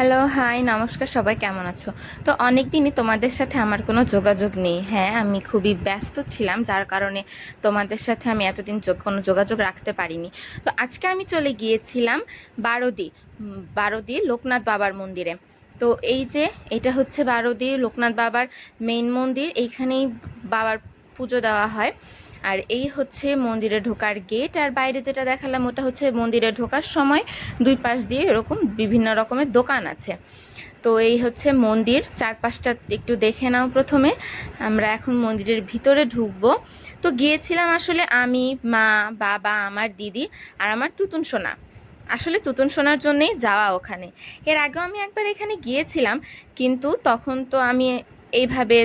Hello, high, নমস্কার, সবাই কেমন আছো? তো অনেক দিনই তোমাদের সাথে আমার কোনো যোগাযোগ নেই। হ্যাঁ আমি খুবই ব্যস্ত ছিলাম, যার কারণে তোমাদের সাথে আমি এতদিন কোনো যোগাযোগ রাখতে পারিনি। তো আজকে আমি চলে গিয়েছিলাম বারোদি বারোদি লোকনাথ বাবার মন্দিরে। তো এই যে, এটা হচ্ছে বারোদি লোকনাথ বাবার মেইন মন্দির, এইখানেই বাবার পুজো দেওয়া হয়। আর এই হচ্ছে মন্দিরে ঢোকার গেট আর বাইরে যেটা দেখালাম ওটা হচ্ছে মন্দিরে ঢোকার সময় দুই পাশ দিয়ে এরকম বিভিন্ন রকমের দোকান আছে। তো এই হচ্ছে মন্দির, চারপাশটা একটু দেখে নাও প্রথমে। আমরা এখন মন্দিরের ভিতরে ঢুকবো। তো গিয়েছিলাম আসলে আমি, মা, বাবা, আমার দিদি আর আমার তুতুন সোনা। আসলে তুতুন সোনার জন্যেই যাওয়া ওখানে। এর আগেও আমি একবার এখানে গিয়েছিলাম, কিন্তু তখন তো আমি এইভাবে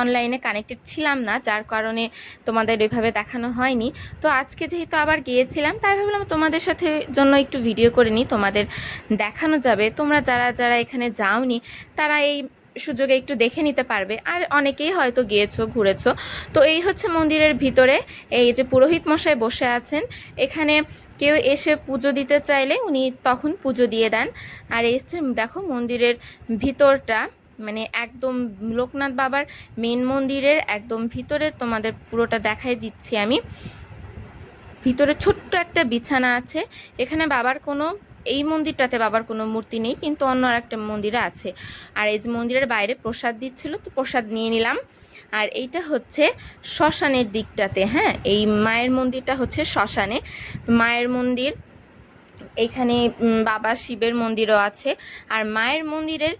অনলাইনে কানেক্টেড ছিলাম না, যার কারণে তোমাদের ওইভাবে দেখানো হয়নি। তো আজকে যেহেতু আবার গিয়েছিলাম, তাই ভাবলাম তোমাদের সাথে জন্য একটু ভিডিও করে নিই, তোমাদের দেখানো যাবে। তোমরা যারা যারা এখানে যাওনি, তারা এই সুযোগে একটু দেখে নিতে পারবে। আর অনেকেই হয়তো গিয়েছো, ঘুরেছো। তো এই হচ্ছে মন্দিরের ভিতরে, এই যে পুরোহিত মশাই বসে আছেন, এখানে কেউ এসে পুজো দিতে চাইলে উনি তখন পুজো দিয়ে দেন। আর এই হচ্ছে, দেখো মন্দিরের ভিতরটা। মানে একদম লোকনাথ বাবার মেন মন্দিরের একদম ভিতরে তোমাদের পুরোটা দেখাই দিচ্ছি আমি। ভিতরে ছোট্ট একটা বিছানা আছে। এখানে বাবার কোনো, এই মন্দিরটাতে বাবার কোনো মূর্তি নেই, কিন্তু অন্য একটা মন্দিরে আছে। আর এই যে মন্দিরের বাইরে প্রসাদ দিচ্ছিল, তো প্রসাদ নিয়ে নিলাম। আর এইটা হচ্ছে শ্মশানের দিকটাতে হ্যাঁ? এই মায়ের মন্দিরটা হচ্ছে শ্মশানে। মায়ের মন্দির, এখানে বাবা শিবের মন্দিরও আছে। আর মায়ের মন্দিরের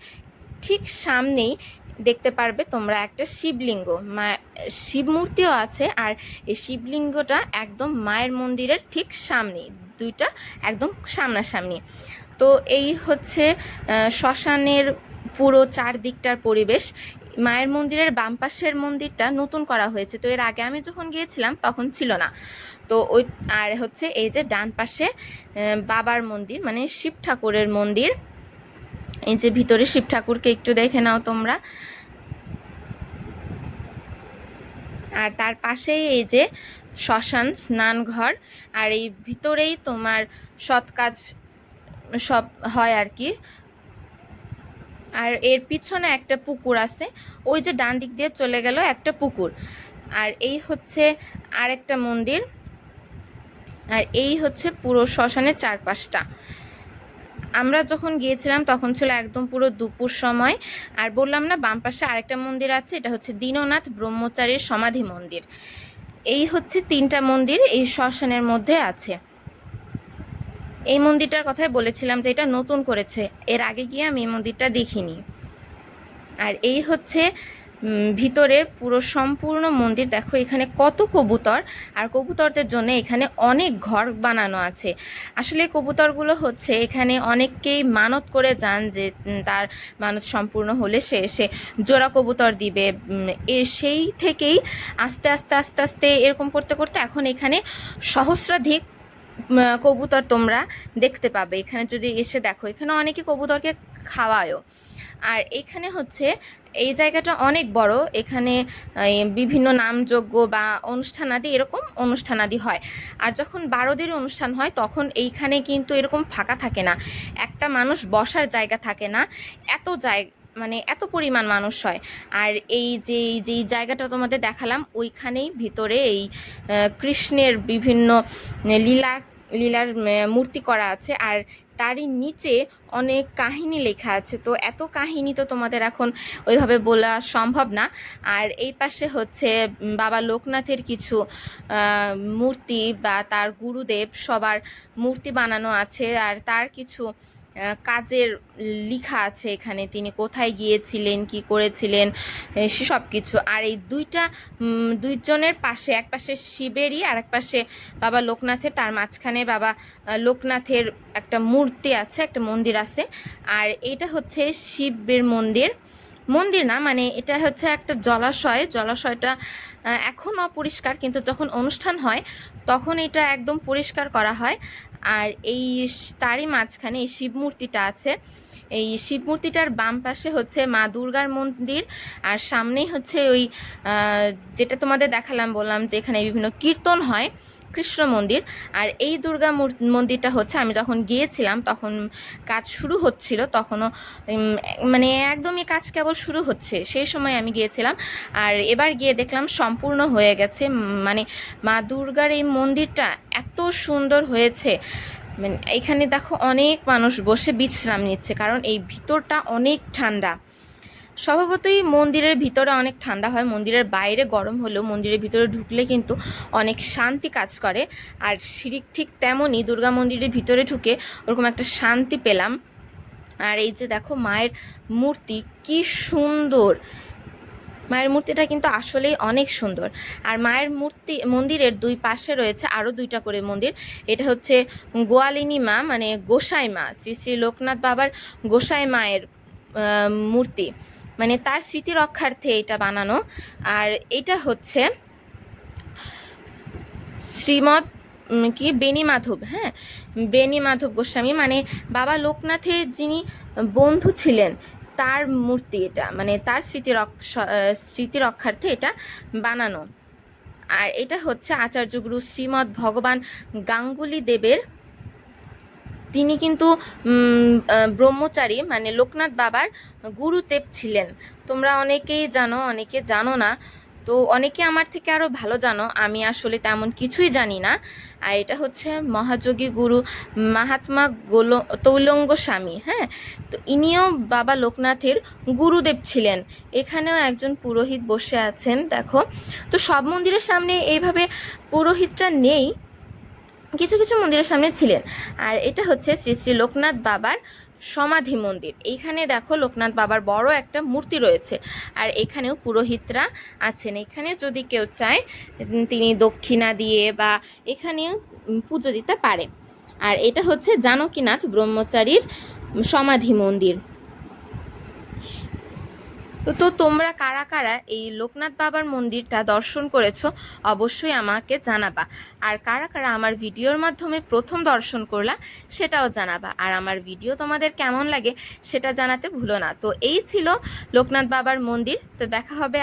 ঠিক সামনেই দেখতে পারবে তোমরা একটা শিবলিঙ্গ। মা শিব মূর্তিও আছে আর এই শিবলিঙ্গটা একদম মায়ের মন্দিরের ঠিক সামনে দুইটা একদম সামনাসামনি। তো এই হচ্ছে শ্মশানের পুরো চারদিকটার পরিবেশ। মায়ের মন্দিরের বাম পাশের মন্দিরটা নতুন করা হয়েছে। তো এর আগে আমি যখন গিয়েছিলাম তখন ছিল না। তো ওই, আর হচ্ছে এই যে ডান পাশে বাবার মন্দির মানে শিব ঠাকুরের মন্দির। এই যে ভিতরে শিব ঠাকুরকে একটু দেখে নাও তোমরা। আর তার পাশেই এই যে শ্মশান, স্নানঘর, আর এই ভিতরেই তোমার সৎ কাজ সব হয় আর কি। আর এর পিছনে একটা পুকুর আছে, ওই যে ডান দিক দিয়ে চলে গেল একটা পুকুর। আর এই হচ্ছে আরেকটা মন্দির, আর এই হচ্ছে পুরো শ্মশানের চারপাশটা। আমরা যখন গিয়েছিলাম, তখন ছিল একদম পুরো দুপুর সময়। আর বললাম না, বাম পাশে আরেকটা মন্দির আছে, এটা হচ্ছে দীননাথ ব্রহ্মচারীর সমাধি মন্দির। এই হচ্ছে তিনটা মন্দির এই শ্মশানের মধ্যে আছে। এই মন্দিরটার কথাই বলেছিলাম যে এটা নতুন করেছে। এর আগে গিয়ে আমি এই মন্দিরটা দেখিনি। আর এই হচ্ছে ভিতরের পুরো সম্পূর্ণ মন্দির, দেখো এখানে কত কবুতর, আর কবুতরদের জন্য এখানে অনেক ঘর বানানো আছে। আসলে কবুতরগুলো হচ্ছে এখানে অনেককেই মানত করে যান যে তার মানত সম্পূর্ণ হলে সে এসে জোড়া কবুতর দিবে। এ, সেই থেকেই আস্তে আস্তে আস্তে আস্তে এরকম করতে করতে এখন এখানে সহস্রাধিক কবুতর তোমরা দেখতে পাবে। এখানে যদি এসে দেখো, এখানে অনেকে কবুতরকে খাওয়ায়ও। আর এখানে হচ্ছে এই জায়গাটা অনেক বড়। এখানে বিভিন্ন নামযজ্ঞ বা অনুষ্ঠানাদি এরকম অনুষ্ঠানাদি হয়। আর যখন বারোদের অনুষ্ঠান হয়, তখন এইখানে কিন্তু এরকম ফাঁকা থাকে না। একটা মানুষ বসার জায়গা থাকে না। এত জায়গা মানে এত পরিমাণ মানুষ হয়। আর এই যে যেই জায়গাটা তোমাদের দেখালাম, ওইখানেই ভিতরে এই কৃষ্ণের বিভিন্ন লীলা লীলার মূর্তি করা আছে আর তারই নিচে অনেক কাহিনী লেখা আছে। তো এত কাহিনী তো তোমাদের এখন ওইভাবে বলা সম্ভব না। আর এই পাশে হচ্ছে বাবা লোকনাথের কিছু মূর্তি বা তার গুরুদেব সবার মূর্তি বানানো আছে। আর তার কিছু কাজের লিখা আছে এখানে, তিনি কোথায় গিয়েছিলেন, কি করেছিলেন সে সব কিছু আর এই দুইটা দুইজনের পাশে, এক পাশে শিবেরই, আর এক পাশে বাবা লোকনাথের, তার মাঝখানে বাবা লোকনাথের একটা মূর্তি আছে, একটা মন্দির আছে। আর এটা হচ্ছে শিবের মন্দির। মন্দির না মানে এটা হচ্ছে একটা জলাশয়। জলাশয়টা এখন অপরিষ্কার কিন্তু যখন অনুষ্ঠান হয়, তখন এটা একদম পরিষ্কার করা হয়। আর এই তারই মাঝখানে এই শিব মূর্তিটা আছে। এই শিব মূর্তিটার বাম পাশে হচ্ছে মা দুর্গার মন্দির। আর সামনেই হচ্ছে ওই যেটা তোমাদের দেখালাম, বললাম যে এখানে বিভিন্ন কীর্তন হয়। কৃষ্ণ মন্দির। আর এই দুর্গা মন্দিরটা হচ্ছে, আমি যখন গিয়েছিলাম, তখন কাজ শুরু হচ্ছিল, তখনও মানে একদমই কাজ কেবল শুরু হচ্ছে। সেই সময় আমি গিয়েছিলাম, আর এবার গিয়ে দেখলাম সম্পূর্ণ হয়ে গেছে মানে মা দুর্গার এই মন্দিরটা এত সুন্দর হয়েছে। মানে এখানে দেখো অনেক মানুষ বসে বিশ্রাম নিচ্ছে, কারণ এই ভিতরটা অনেক ঠান্ডা। স্বভাবতই মন্দিরের ভিতরে অনেক ঠান্ডা হয়। মন্দিরের বাইরে গরম হলেও মন্দিরের ভিতরে ঢুকলে কিন্তু অনেক শান্তি কাজ করে। আর সিঁড়ি ঠিক তেমনই দুর্গা মন্দিরের ভিতরে ঢুকে ওরকম একটা শান্তি পেলাম। আর এই যে দেখো মায়ের মূর্তি, কি সুন্দর! মায়ের মূর্তিটা কিন্তু আসলেই অনেক সুন্দর। আর মায়ের মূর্তি, মন্দিরের দুই পাশে রয়েছে আরও দুইটা করে মন্দির। এটা হচ্ছে গোয়ালিনী মা মানে গোসাই মা, শ্রী শ্রী লোকনাথ বাবার গোসাই মায়ের মূর্তি। মানে তার স্মৃতি রক্ষার্থে এটা বানানো। আর এটা হচ্ছে শ্রীমৎ কি বেনি মাধব হ্যাঁ? বেনি মাধব গোস্বামী মানে বাবা লোকনাথের যিনি বন্ধু ছিলেন, তার মূর্তি এটা মানে তার স্মৃতি স্মৃতি রক্ষার্থে এটা বানানো। আর এটা হচ্ছে আচার্যগুরু শ্রীমৎ ভগবান গাঙ্গুলি দেবের তিনি কিন্তু ব্রহ্মচারী মানে লোকনাথ বাবার গুরুদেব ছিলেন। তোমরা অনেকেই জানো, অনেকে জানো না। তো অনেকে আমার থেকে আরও ভালো জানো, আমি আসলে তেমন কিছুই জানি না। আর এটা হচ্ছে মহাযোগী গুরু মাহাত্মা গোল, তৈলঙ্গ স্বামী হ্যাঁ? তো ইনিও বাবা লোকনাথের গুরুদেব ছিলেন। এখানেও একজন পুরোহিত বসে আছেন, দেখো। তো সব মন্দিরের সামনে এইভাবে পুরোহিতটা নেই কিছু কিছু মন্দিরের সামনে ছিলেন। আর এটা হচ্ছে শ্রী শ্রী লোকনাথ বাবার সমাধি মন্দির। এইখানে দেখো লোকনাথ বাবার বড় একটা মূর্তি রয়েছে। আর এখানেও পুরোহিতরা আছেন। এখানে যদি কেউ চায় তিনি দক্ষিণা দিয়ে বা এখানেও পুজো দিতে পারে। আর এটা হচ্ছে জানকীনাথ ব্রহ্মচারীর সমাধি মন্দির। তো তোমরা কারা কারা এই লোকনাথ বাবার মন্দিরটা দর্শন করেছ অবশ্যই আমাকে জানাবা। আর কারা কারা আমার ভিডিওর মাধ্যমে প্রথম দর্শন করলা সেটাও জানাবা। আর আমার ভিডিও তোমাদের কেমন লাগে সেটা জানাতে ভুলো না। তো এই ছিল লোকনাথ বাবার মন্দির। তো দেখা হবে